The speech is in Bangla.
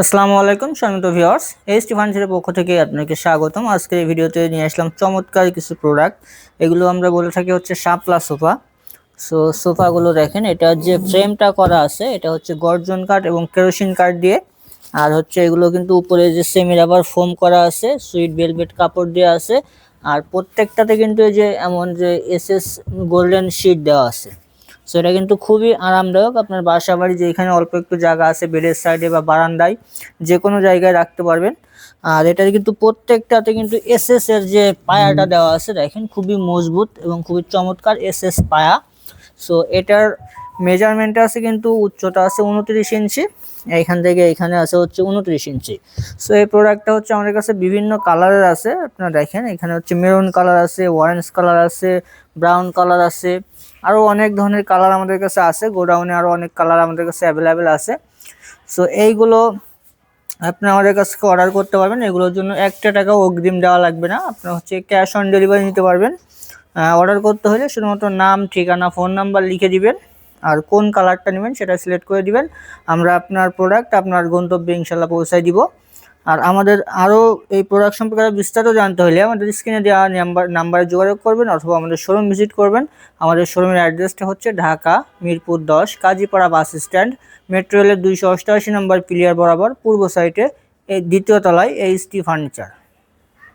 আসসালামু আলাইকুম সম্মিত ভিউয়ার্স। এইচ টি ফার্নিচারের পক্ষ থেকে আপনাকে স্বাগতম। আজকের এই ভিডিওতে নিয়ে আসলাম চমৎকার কিছু প্রোডাক্ট এগুলো আমরা বলে থাকি হচ্ছে শাপলা সোফা। সো সোফাগুলো দেখেন, এটা যে ফ্রেমটা করা আছে, এটা হচ্ছে গর্জন কাঠ এবং কেরোসিন কাঠ দিয়ে। আর হচ্ছে এগুলো কিন্তু উপরে যে সেমি রাবার ফোম করা আছে সুইট ভেলভেট কাপড় দেওয়া আছে। আর প্রত্যেকটাতে কিন্তু যে এমন যে এসএস গোল্ডেন শিট দেওয়া আছে। সো এটা কিন্তু খুবই আরামদায়ক। আপনার বাসা বাড়ি যেখানে অল্প একটু জায়গা আছে, বেডের সাইডে বা বারান্দায় যে কোনো জায়গায় রাখতে পারবেন। আর এটার কিন্তু প্রত্যেকটাতে কিন্তু এসএস এর যে পায়াটা দেওয়া আছে, দেখেন, খুবই মজবুত এবং খুবই চমৎকার এসএস পায়া। সো এটার মেজারমেন্ট আছে কিন্তু উচ্চতা আছে উনত্রিশ ইঞ্চি, এইখান থেকে এখানে আছে হচ্ছে উনত্রিশ ইঞ্চি। সো এই প্রোডাক্টটা হচ্ছে আমাদের কাছে বিভিন্ন কালারের আছে, আপনারা দেখেন। এখানে হচ্ছে মেরুন কালার আছে অরেঞ্জ কালার আছে ব্রাউন কালার আছে আরও অনেক ধরনের কালার আমাদের কাছে আছে। গোডাউনে আরও অনেক কালার আমাদের কাছে অ্যাভেলেবেল আছে। সো এইগুলো আপনি আমাদের কাছ থেকে অর্ডার করতে পারবেন। এগুলোর জন্য একটা টাকাও অগ্রিম দেওয়া লাগবে না। আপনার হচ্ছে ক্যাশ অন ডেলিভারি নিতে পারবেন। অর্ডার করতে হলে শুধুমাত্র নাম, ঠিকানা ফোন নাম্বার লিখে দিবেন। আর কোন কালারটা নেবেন সেটা সিলেক্ট করে দিবেন। আমরা আপনার প্রোডাক্ট আপনার গন্তব্যে ইনশাল্লাহ পৌঁছায় দিব। আর আমাদের আরও এই প্রোডাক্ট সম্পর্কে আরও বিস্তারিত জানতে হলে আমাদের স্ক্রিনে দেওয়া নাম্বার নাম্বারে যোগাযোগ করবেন অথবা আমাদের শোরুম ভিজিট করবেন। আমাদের শোরুমের অ্যাড্রেসটা হচ্ছে ঢাকা, মিরপুর দশ, কাজীপাড়া বাস স্ট্যান্ড মেট্রো রেলের দুইশো অষ্টআশি নম্বর পিলিয়ার বরাবর, পূর্ব সাইটে এই দ্বিতীয় তলায় এইচ টি ফার্নিচার